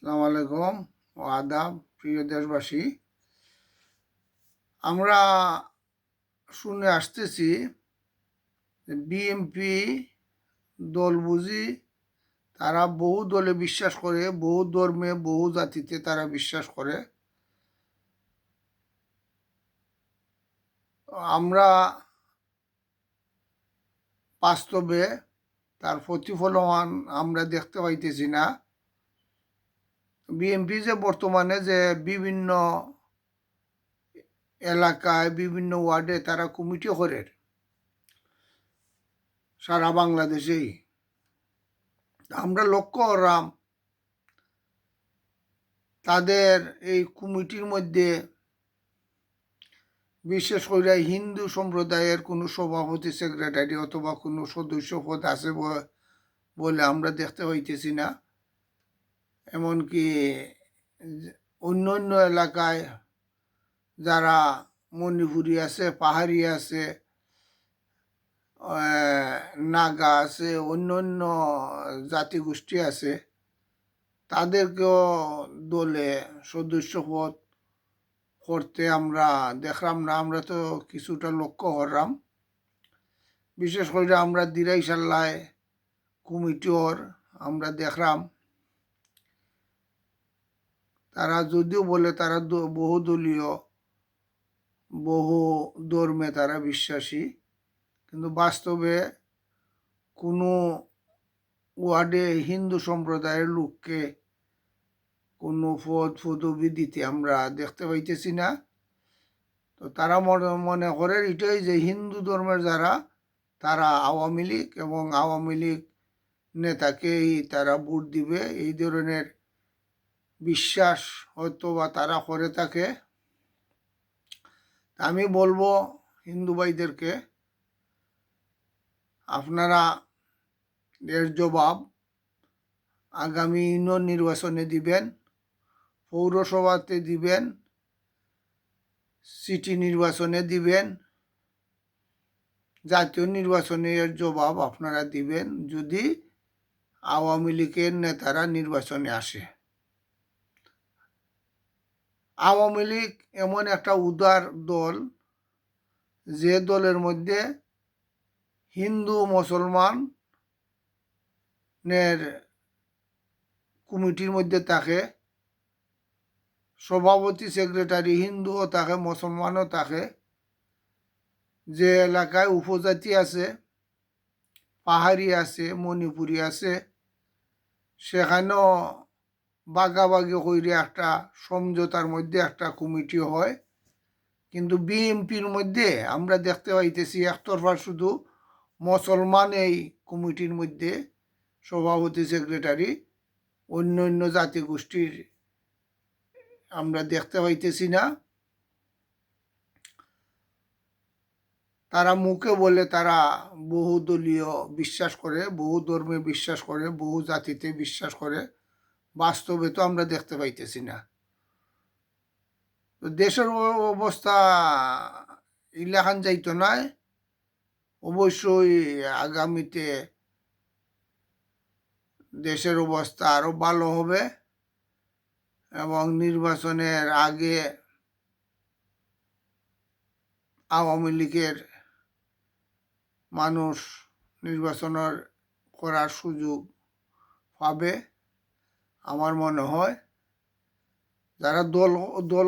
আসসালামু আলাইকুম ও আদাব, প্রিয় দেশবাসী। আমরা শুনে আসতেছি বিএমপি দল বুঝি, তারা বহু দলে বিশ্বাস করে, বহু ধর্মে, বহু জাতিতে তারা বিশ্বাস করে। আমরা বাস্তবে তার প্রতিফলন আমরা দেখতে পাইতেছি না। বিএনপি যে বর্তমানে যে বিভিন্ন এলাকায়, বিভিন্ন ওয়ার্ডে তারা কমিটি করে সারা বাংলাদেশেই। আমরা লক্ষ্য করলাম তাদের এই কমিটির মধ্যে বিশেষ করে হিন্দু সম্প্রদায়ের কোনো সভাপতি, সেক্রেটারি অথবা কোনো সদস্য পদ আছে বলে আমরা দেখতে পাইতেছি না। এমনকি অন্য অন্য এলাকায় যারা মণিপুরি আছে, পাহাড়ি আছে নাগা আছে অন্য অন্য জাতিগোষ্ঠী আছে, তাদেরকেও দলে সদস্য পদ করতে আমরা দেখলাম না। আমরা তো কিছুটা লক্ষ্য করলাম। বিশেষ করে আমরা দিরাই সাল্লায় কমিটির আমরা দেখলাম তারা যদিও বলে তারা বহুদলীয়, বহু ধর্মে তারা বিশ্বাসী, কিন্তু বাস্তবে কোনো ওয়ার্ডে হিন্দু সম্প্রদায়ের লোককে কোনো পদ, পদবি দিতে আমরা দেখতে পাইতেছি না। তো তারা মনে মনে করে এটাই যে হিন্দু ধর্মের যারা, তারা আওয়ামী লীগ এবং আওয়ামী লীগ নেতাকেই তারা ভোট দিবে, এই ধরনের বিশ্বাস হয়তো বা তারা করে থাকে। আমি বলব হিন্দু ভাইদেরকে, আপনারা এর জবাব আগামী ইউনিয়ন নির্বাচনে দিবেন, পৌরসভাতে দিবেন, সিটি নির্বাচনে দিবেন, জাতীয় নির্বাচনে এর জবাব আপনারা দিবেন যদি আওয়ামী লীগের নেতারা নির্বাচনে আসে। আওয়ামী লীগ এমন একটা উদার দল যে দলের মধ্যে হিন্দু মুসলমানের কমিটির মধ্যে থাকে, সভাপতি, সেক্রেটারি হিন্দুও থাকে, মুসলমানও থাকে। যে এলাকায় উপজাতি আছে, পাহাড়ি আছে, মণিপুরি আছে, সেখানেও বাগাবাগি কইরে একটা সমঝোতার মধ্যে একটা কমিটি হয়। কিন্তু বিএমপির মধ্যে আমরা দেখতে পাইতেছি একতরফা শুধু মুসলমান এই কমিটির মধ্যে সভাপতি, সেক্রেটারি, অন্য অন্য জাতিগোষ্ঠীর আমরা দেখতে পাইতেছি না। তারা মুখে বলে তারা বহুদলীয় বিশ্বাস করে, বহু ধর্মে বিশ্বাস করে, বহু জাতিতে বিশ্বাস করে। বাস্তবে তো আমরা দেখতে পাইতেছি না। তো দেশের অবস্থা ইলাখান যাইতো নয় অবশ্যই আগামীতে দেশের অবস্থা আরও ভালো হবে এবং নির্বাচনের আগে আওয়ামী লীগের মানুষ নির্বাচনের করার সুযোগ পাবে। আমার মনে হয় যারা দল দল